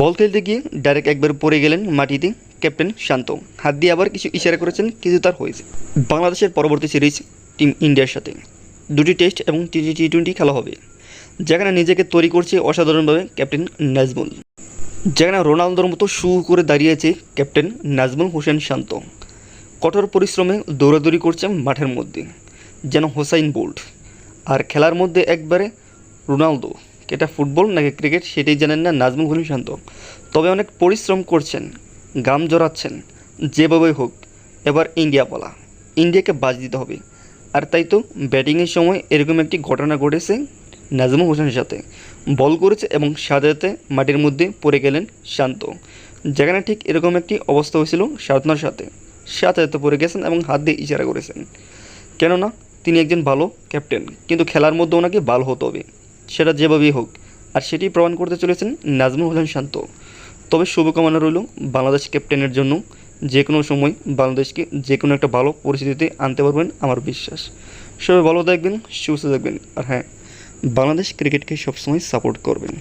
বল খেলতে গিয়ে ডাইরেক্ট একবার পড়ে গেলেন মাটিতে ক্যাপ্টেন শান্ত। হাত দিয়ে আবার কিছু ইশারা করেছেন, কিছু তার হয়েছে। বাংলাদেশের পরবর্তী সিরিজ টিম ইন্ডিয়ার সাথে। দুটি টেস্ট এবং টি টি টোয়েন্টি খেলা হবে, যেখানে নিজেকে তৈরি করছে অসাধারণভাবে ক্যাপ্টেন নাজমুল। যেখানে রোনালদোর মতো শু করে দাঁড়িয়েছে ক্যাপ্টেন নাজমুল হোসেন শান্ত। কঠোর পরিশ্রমে দৌড়াদৌড়ি করছে মাঠের মধ্যে, যেন হোসাইন বোল্ট। আর খেলার মধ্যে একবারে রোনালদো। এটা ফুটবল নাকি ক্রিকেট সেটাই জানেন না? নাজমুল হোসেন শান্ত। তবে অনেক পরিশ্রম করছেন গাম জড়াচ্ছেন যেভাবেই হোক, এবার ইন্ডিয়া বলা। ইন্ডিয়াকে বাজ দিতে হবে। আর তাই তো ব্যাটিংয়ের সময় এরকম একটি ঘটনা ঘটেছে নাজমুল হোসেনের সাথে। বল করেছে এবং সাজাতে মাটির মধ্যে পড়ে গেলেন শান্ত। যেখানে ঠিক এরকম একটি অবস্থা হয়েছিল সাধনার সাথে। সাথে পড়ে গেছেন এবং হাত দিয়ে ইশারা করেছেন। কেননা তিনি একজন ভালো ক্যাপ্টেন কিন্তু খেলার মধ্যে ওনাকে ভালো হতে হবে। সেটা যেভাবেই হোক, আর সেটি প্রমাণ করতে চলেছেন নাজমুল হোসেন শান্ত। তবে শুভকামনা রইল বাংলাদেশ ক্যাপ্টেনের জন্য। যে কোনো সময় বাংলাদেশকে যে কোনো একটা ভালো পরিস্থিতিতে আনতে পারবেন আমার বিশ্বাস। সবাই ভালো থাকবেন, সুস্থ থাকবেন। আর হ্যাঁ বাংলাদেশ ক্রিকেটকে সবসময় সাপোর্ট করবেন।